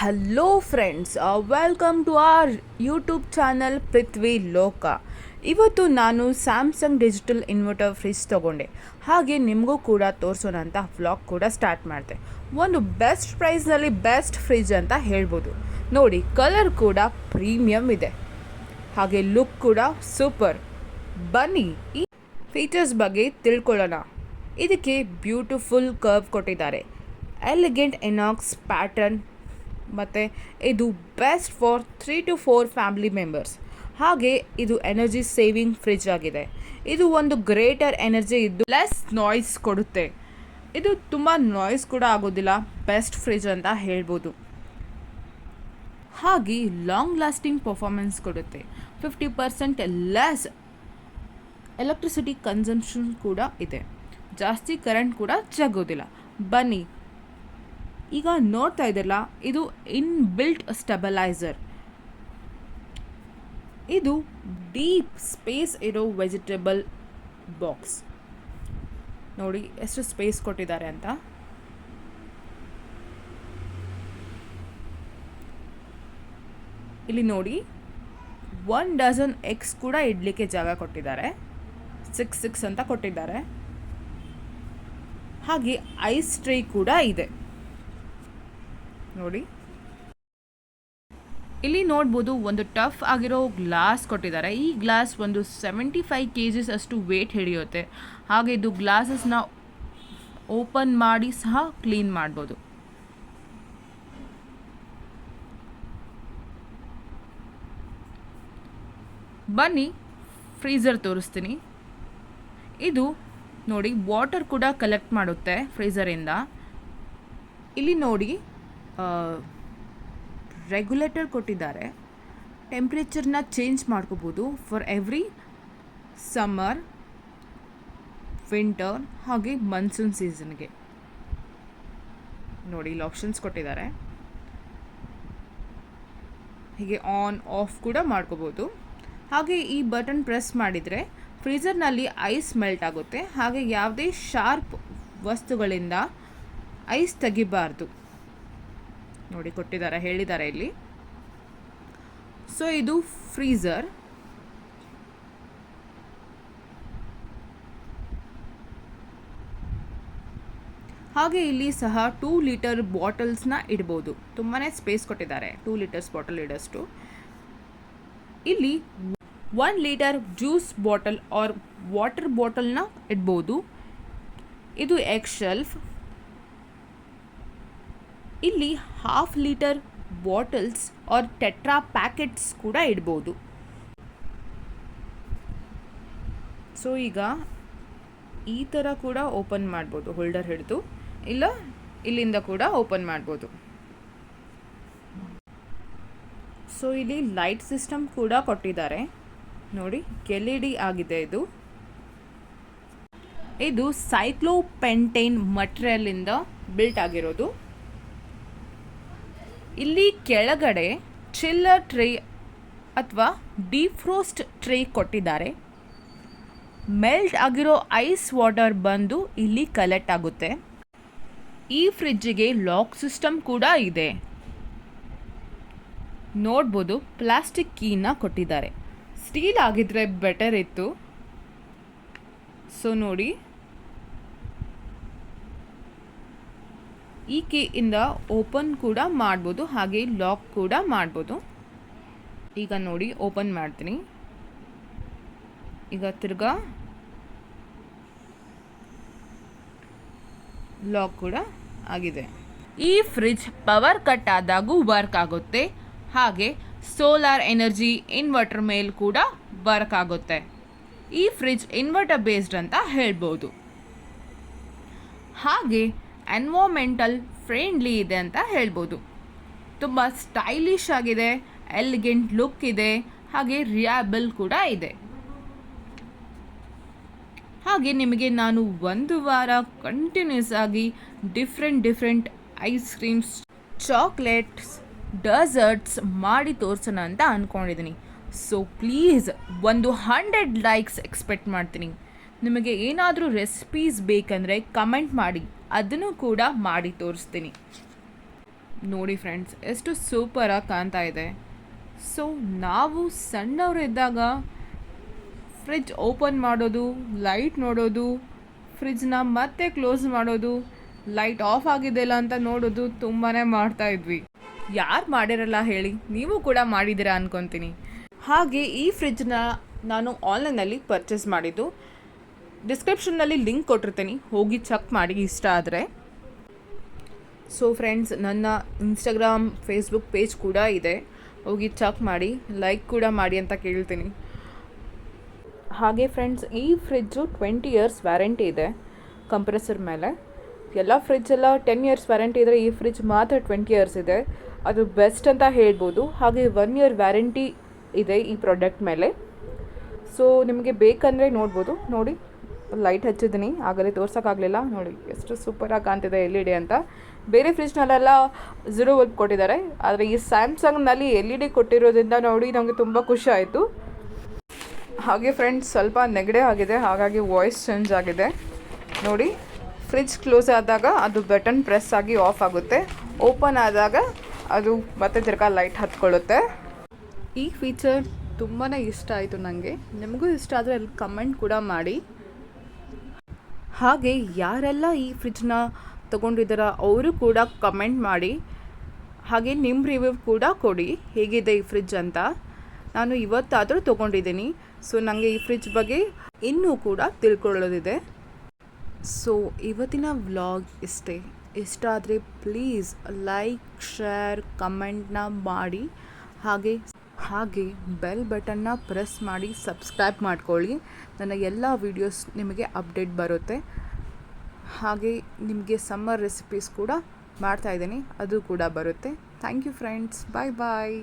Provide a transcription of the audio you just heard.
Hello friends welcome to our YouTube channel Prithvi Loka ಇವತ್ತು ನಾನು Samsung digital inverter fridge ತಗೊಂಡೆ. ಹಾಗೆ ನಿಮಗೂ ಕೂಡ ತೋರಿಸೋಣ ಅಂತ ವ್ಲಾಗ್ ಕೂಡ ಸ್ಟಾರ್ಟ್ ಮಾಡಿದೆ. ಒಂದು ಬೆಸ್ಟ್ ಪ್ರೈಸ್ನಲ್ಲಿ ಬೆಸ್ಟ್ ಫ್ರಿಜ್ ಅಂತ ಹೇಳ್ಬೋದು. ನೋಡಿ ಕಲರ್ ಕೂಡ ಪ್ರೀಮಿಯಮ್ ಇದೆ. ಹಾಗೆ ಲುಕ್ ಕೂಡ ಸೂಪರ್ ಬನ್ನಿ, ಈ ಫೀಚರ್ಸ್ ಬಗ್ಗೆ ತಿಳ್ಕೊಳ್ಳೋಣ. ಇದಕ್ಕೆ ಬ್ಯೂಟಿಫುಲ್ ಕರ್ವ್ ಕೊಟ್ಟಿದ್ದಾರೆ. ಎಲಿಗೆಂಟ್ ಎನಾಕ್ಸ್ ಪ್ಯಾಟರ್ನ್ ಮತ್ತು ಇದು best for three to four family members ಹಾಗೆ ಇದು ಎನರ್ಜಿ ಸೇವಿಂಗ್ ಫ್ರಿಜ್ ಆಗಿದೆ. ಇದು ಒಂದು ಗ್ರೇಟರ್ ಎನರ್ಜಿ ಇದ್ದು ಲೆಸ್ ನಾಯ್ಸ್ ಕೊಡುತ್ತೆ. ಇದು ತುಂಬ ನಾಯ್ಸ್ ಕೂಡ ಆಗೋದಿಲ್ಲ ಬೆಸ್ಟ್ ಫ್ರಿಜ್ ಅಂತ ಹೇಳ್ಬೋದು. ಹಾಗೆ ಲಾಂಗ್ ಲಾಸ್ಟಿಂಗ್ ಪರ್ಫಾರ್ಮೆನ್ಸ್ ಕೊಡುತ್ತೆ. Fifty percent less electricity consumption ಕೂಡ ಇದೆ. ಜಾಸ್ತಿ ಕರೆಂಟ್ ಕೂಡ ಜಗೋದಿಲ್ಲ. ಬನ್ನಿ ಈಗ ನೋಡ್ತಾ ಇದ್ದಲ್ಲ ಇದು ಇನ್ ಬಿಲ್ಟ್ ಸ್ಟೆಬಲೈಸರ್ ಇದು ಡೀಪ್ ಸ್ಪೇಸ್ ಇರೋ ವೆಜಿಟೇಬಲ್ ಬಾಕ್ಸ್ ನೋಡಿ, ಎಷ್ಟು ಸ್ಪೇಸ್ ಕೊಟ್ಟಿದ್ದಾರೆ ಅಂತ. ಇಲ್ಲಿ ನೋಡಿ ಒನ್ ಡಜನ್ ಎಗ್ಸ್ ಕೂಡ ಇಡ್ಲಿಕ್ಕೆ ಜಾಗ ಕೊಟ್ಟಿದ್ದಾರೆ. ಸಿಕ್ಸ್ ಸಿಕ್ಸ್ ಅಂತ ಕೊಟ್ಟಿದ್ದಾರೆ. ಹಾಗೆ ಐಸ್ ಟ್ರೇ ಕೂಡ ಇದೆ. ನೋಡಿ. ಇಲ್ಲಿ ನೋಡ್ಬೋದು ಒಂದು ಟಫ್ ಆಗಿರೋ ಗ್ಲಾಸ್ ಕೊಟ್ಟಿದ್ದಾರೆ. ಈ ಗ್ಲಾಸ್ ಒಂದು ಸೆವೆಂಟಿ ಫೈವ್ ಕೆ ಜಿಸ್ ಅಷ್ಟು ವೇಟ್ ಹಿಡಿಯುತ್ತೆ. ಹಾಗೆ ಇದು ಗ್ಲಾಸಸ್ನ ಓಪನ್ ಮಾಡಿ ಸಹ ಕ್ಲೀನ್ ಮಾಡ್ಬೋದು. ಬನ್ನಿ ಫ್ರೀಝರ್ ತೋರಿಸ್ತೀನಿ. ಇದು ನೋಡಿ ವಾಟರ್ ಕೂಡ ಕಲೆಕ್ಟ್ ಮಾಡುತ್ತೆ ಫ್ರೀಝರಿಂದ ಇಲ್ಲಿ ನೋಡಿ ರೆಗ್ಯುಲೇಟರ್ ಕೊಟ್ಟಿದ್ದಾರೆ. ಟೆಂಪ್ರೇಚರ್ನ ಚೇಂಜ್ ಮಾಡ್ಕೋಬೋದು ಫಾರ್ ಎವ್ರಿ ಸಮ್ಮರ್ ವಿಂಟರ್ ಹಾಗೆ ಮನ್ಸೂನ್ ಸೀಸನ್ಗೆ ನೋಡಿ ಇಲ್ಲಿ ಆಪ್ಷನ್ಸ್ ಕೊಟ್ಟಿದ್ದಾರೆ. ಹೀಗೆ ಆನ್ ಆಫ್ ಕೂಡ ಮಾಡ್ಕೋಬೋದು. ಹಾಗೆ ಈ ಬಟನ್ ಪ್ರೆಸ್ ಮಾಡಿದರೆ ಫ್ರೀಝರ್ನಲ್ಲಿ ಐಸ್ ಮೆಲ್ಟ್ ಆಗುತ್ತೆ. ಹಾಗೆ ಯಾವುದೇ ಶಾರ್ಪ್ ವಸ್ತುಗಳಿಂದ ಐಸ್ ತೆಗಿಬಾರ್ದು. ನೋಡಿ ಕೊಟ್ಟಿದ್ದಾರೆ, ಹೇಳಿದ್ದಾರೆ ಇಲ್ಲಿ. ಸೊ ಇದು ಫ್ರೀಝರ್ ಹಾಗೆ ಇಲ್ಲಿ ಸಹ ಟೂ ಲೀಟರ್ ಬಾಟಲ್ಸ್ನ ಇಡ್ಬೋದು. ತುಂಬಾ ಸ್ಪೇಸ್ ಕೊಟ್ಟಿದ್ದಾರೆ ಟೂ ಲೀಟರ್ಸ್ ಬಾಟಲ್ ಇಡೋಷ್ಟು. ಇಲ್ಲಿ one litre juice bottle or water ಬಾಟಲ್ನ ಇಡ್ಬೋದು. ಇದು ಎಗ್ ಶೆಲ್ಫ್ ಇಲ್ಲಿ half litre bottles or tetra packets ಕೂಡ ಇಡ್ಬೋದು. ಸೊ ಈಗ ಈ ಥರ ಕೂಡ ಓಪನ್ ಮಾಡ್ಬೋದು ಹೋಲ್ಡರ್ ಹಿಡಿದು. ಇಲ್ಲ, ಇಲ್ಲಿಂದ ಕೂಡ ಓಪನ್ ಮಾಡ್ಬೋದು. ಸೊ ಇಲ್ಲಿ ಲೈಟ್ ಸಿಸ್ಟಮ್ ಕೂಡ ಕೊಟ್ಟಿದ್ದಾರೆ. ನೋಡಿ ಎಲ್ ಇ ಡಿ ಆಗಿದೆ ಇದು. ಇದು ಸೈಕ್ಲೋಪೆಂಟೈನ್ ಮಟೀರಿಯಲಿಂದ ಬಿಲ್ಟ್ ಆಗಿರೋದು. ಇಲ್ಲಿ ಕೆಳಗಡೆ ಚಿಲ್ಲರ್ ಟ್ರೇ ಅಥವಾ ಡಿಫ್ರೋಸ್ಟ್ ಟ್ರೇ ಕೊಟ್ಟಿದ್ದಾರೆ. ಮೆಲ್ಟ್ ಆಗಿರೋ ಐಸ್ ವಾಟರ್ ಬಂದು ಇಲ್ಲಿ ಕಲೆಕ್ಟ್ ಆಗುತ್ತೆ. ಈ ಫ್ರಿಜ್ಜಿಗೆ ಲಾಕ್ ಸಿಸ್ಟಮ್ ಕೂಡ ಇದೆ. ನೋಡ್ಬೋದು ಪ್ಲಾಸ್ಟಿಕ್ ಕೀನ ಕೊಟ್ಟಿದ್ದಾರೆ. ಸ್ಟೀಲ್ ಆಗಿದ್ರೆ ಬೆಟರ್ ಇತ್ತು. ಸೊ ನೋಡಿ ಈ ಕೀಯಿಂದ ಓಪನ್ ಕೂಡ ಮಾಡ್ಬೋದು, ಹಾಗೆ ಲಾಕ್ ಕೂಡ ಮಾಡ್ಬೋದು. ಈಗ ನೋಡಿ, ಓಪನ್ ಮಾಡ್ತೀನಿ. ಈಗ ತಿರ್ಗಾ ಲಾಕ್ ಕೂಡ ಆಗಿದೆ. ಈ ಫ್ರಿಜ್ ಪವರ್ ಕಟ್ ಆದಾಗೂ ವರ್ಕ್ ಆಗುತ್ತೆ. ಹಾಗೆ ಸೋಲಾರ್ ಎನರ್ಜಿ ಇನ್ವರ್ಟರ್ ಮೇಲೆ ಕೂಡ ವರ್ಕ್ ಆಗುತ್ತೆ. ಈ ಫ್ರಿಜ್ ಇನ್ವರ್ಟರ್ ಬೇಸ್ಡ್ ಅಂತ ಹೇಳ್ಬೋದು. ಹಾಗೆ ಎನ್ವೋಮೆಂಟಲ್ ಫ್ರೆಂಡ್ಲಿ ಇದೆ ಅಂತ ಹೇಳ್ಬೋದು. ತುಂಬ ಸ್ಟೈಲಿಶ್ ಆಗಿದೆ ಎಲಿಗೆಂಟ್ ಲುಕ್ ಇದೆ, ಹಾಗೆ ರಿಯಾಬಲ್ ಕೂಡ ಇದೆ. ಹಾಗೆ ನಿಮಗೆ ನಾನು ಒಂದು ವಾರ ಕಂಟಿನ್ಯೂಸ್ ಆಗಿ different different ice creams chocolates desserts ಮಾಡಿ ತೋರಿಸೋಣ ಅಂತ ಅಂದ್ಕೊಂಡಿದ್ದೀನಿ ಸೊ ಪ್ಲೀಸ್ ಒಂದು ಹಂಡ್ರೆಡ್ ಲೈಕ್ಸ್ ಎಕ್ಸ್ಪೆಕ್ಟ್ ಮಾಡ್ತೀನಿ. ನಿಮಗೆ ಏನಾದರೂ ರೆಸಿಪೀಸ್ ಬೇಕಂದರೆ ಕಮೆಂಟ್ ಮಾಡಿ. ಅದನ್ನು ಕೂಡ ಮಾಡಿ ತೋರಿಸ್ತೀನಿ. ನೋಡಿ ಫ್ರೆಂಡ್ಸ್ ಎಷ್ಟು ಸೂಪರಾಗಿ ಕಾಣ್ತಾ ಇದೆ. ಸೊ ನಾವು ಸಣ್ಣವರಿದ್ದಾಗ ಫ್ರಿಜ್ ಓಪನ್ ಮಾಡೋದು ಲೈಟ್ ನೋಡೋದು ಫ್ರಿಜ್ನ ಮತ್ತೆ ಕ್ಲೋಸ್ ಮಾಡೋದು ಲೈಟ್ ಆಫ್ ಆಗಿದೆಯಲ್ಲ ಅಂತ ನೋಡೋದು ತುಂಬಾ ಮಾಡ್ತಾ ಇದ್ವಿ. ಯಾರು ಮಾಡಿರಲ್ಲ ಹೇಳಿ, ನೀವು ಕೂಡ ಮಾಡಿದ್ದೀರಾ ಅನ್ಕೊತೀನಿ. ಹಾಗೆ ಈ ಫ್ರಿಜ್ನ ನಾನು ಆನ್ಲೈನಲ್ಲಿ ಪರ್ಚೇಸ್ ಮಾಡಿದ್ದು. ಡಿಸ್ಕ್ರಿಪ್ಷನ್ನಲ್ಲಿ ಲಿಂಕ್ ಕೊಟ್ಟಿರ್ತೀನಿ. ಹೋಗಿ ಚೆಕ್ ಮಾಡಿ, ಇಷ್ಟ ಆದರೆ. ಸೊ ಫ್ರೆಂಡ್ಸ್ ನನ್ನ ಇನ್ಸ್ಟಾಗ್ರಾಮ್ ಫೇಸ್ಬುಕ್ ಪೇಜ್ ಕೂಡ ಇದೆ. ಹೋಗಿ ಚೆಕ್ ಮಾಡಿ ಲೈಕ್ ಕೂಡ ಮಾಡಿ ಅಂತ ಕೇಳ್ತೀನಿ. ಹಾಗೆ ಫ್ರೆಂಡ್ಸ್ ಈ ಫ್ರಿಜ್ಜು ಟ್ವೆಂಟಿ ಇಯರ್ಸ್ ವ್ಯಾರಂಟಿ ಇದೆ ಕಂಪ್ರೆಸರ್ ಮೇಲೆ. ಎಲ್ಲ ಫ್ರಿಜ್ ಎಲ್ಲ ಟೆನ್ ಇಯರ್ಸ್ ವ್ಯಾರಂಟಿ ಇದ್ದರೆ ಈ ಫ್ರಿಜ್ ಮಾತ್ರ ಟ್ವೆಂಟಿ ಇಯರ್ಸ್ ಇದೆ. ಅದು ಬೆಸ್ಟ್ ಅಂತ ಹೇಳ್ಬೋದು. ಹಾಗೆ ಒನ್ ಇಯರ್ ವ್ಯಾರಂಟಿ ಇದೆ ಈ ಪ್ರಾಡಕ್ಟ್ ಮೇಲೆ. ಸೊ ನಿಮಗೆ ಬೇಕಂದರೆ ನೋಡ್ಬೋದು. ನೋಡಿ. ಲೈಟ್ ಹಚ್ಚಿದ್ದೀನಿ, ಆಗಲೇ ತೋರ್ಸೋಕ್ಕಾಗಲಿಲ್ಲ ನೋಡಿ, ಎಷ್ಟು ಸೂಪರಾಗಿ ಕಾಣ್ತಿದೆ ಎಲ್ ಇ ಡಿ ಅಂತ. ಬೇರೆ ಫ್ರಿಜ್ನಲ್ಲೆಲ್ಲ ಝೀರೋ ವರ್ಕ್ ಕೊಟ್ಟಿದ್ದಾರೆ. ಆದರೆ ಈ ಸ್ಯಾಮ್ಸಂಗ್ನಲ್ಲಿ ಎಲ್ ಇ ಡಿ ಕೊಟ್ಟಿರೋದ್ರಿಂದ ನೋಡಿ ನಮಗೆ ತುಂಬ ಖುಷಿ ಆಯಿತು. ಹಾಗೆ ಫ್ರೆಂಡ್ಸ್ ಸ್ವಲ್ಪ ನೆಗಡೆ ಆಗಿದೆ. ಹಾಗಾಗಿ ವಾಯ್ಸ್ ಚೇಂಜ್ ಆಗಿದೆ. ನೋಡಿ ಫ್ರಿಜ್ ಕ್ಲೋಸ್ ಆದಾಗ ಅದು ಬಟನ್ ಪ್ರೆಸ್ ಆಗಿ ಆಫ್ ಆಗುತ್ತೆ. ಓಪನ್ ಆದಾಗ ಅದು ಮತ್ತೆ ತಿರ್ಗಾ ಲೈಟ್ ಹತ್ಕೊಳ್ಳುತ್ತೆ. ಈ ಫೀಚರ್ ತುಂಬಾ ಇಷ್ಟ ಆಯಿತು ನನಗೆ ನಿಮಗೂ ಇಷ್ಟ ಆದರೆ ಅಲ್ಲಿ ಕಮೆಂಟ್ ಕೂಡ ಮಾಡಿ. ಹಾಗೆ ಯಾರೆಲ್ಲ ಈ ಫ್ರಿಜ್ನ ತಗೊಂಡಿದ್ದಾರ ಅವರು ಕೂಡ ಕಮೆಂಟ್ ಮಾಡಿ. ಹಾಗೆ ನಿಮ್ಮ ರಿವ್ಯೂ ಕೂಡ ಕೊಡಿ. ಹೇಗಿದೆ ಈ ಫ್ರಿಜ್ ಅಂತ? ನಾನು ಇವತ್ತಾದರೂ ತೊಗೊಂಡಿದ್ದೀನಿ. ಸೊ ನನಗೆ ಈ ಫ್ರಿಜ್ ಬಗ್ಗೆ ಇನ್ನೂ ಕೂಡ ತಿಳ್ಕೊಳ್ಳೋದಿದೆ. ಸೊ ಇವತ್ತಿನ ವ್ಲಾಗ್ ಇಷ್ಟೇ ಇಷ್ಟ ಆದರೆ ಪ್ಲೀಸ್ ಲೈಕ್ ಶೇರ್ ಕಮೆಂಟ್ನ ಮಾಡಿ. ಹಾಗೆ ಹಾಗೆ ಬೆಲ್ ಬಟನ್ನ ಪ್ರೆಸ್ ಮಾಡಿ ಸಬ್ಸ್ಕ್ರೈಬ್ ಮಾಡ್ಕೊಳ್ಳಿ. ನನ್ನ ಎಲ್ಲ ವೀಡಿಯೋಸ್ ನಿಮಗೆ ಅಪ್ಡೇಟ್ ಬರುತ್ತೆ. ಹಾಗೆ ನಿಮಗೆ ಸಮ್ಮರ್ ರೆಸಿಪೀಸ್ ಕೂಡ ಮಾಡ್ತಾಯಿದ್ದೀನಿ ಅದು ಕೂಡ ಬರುತ್ತೆ. Thank you friends bye bye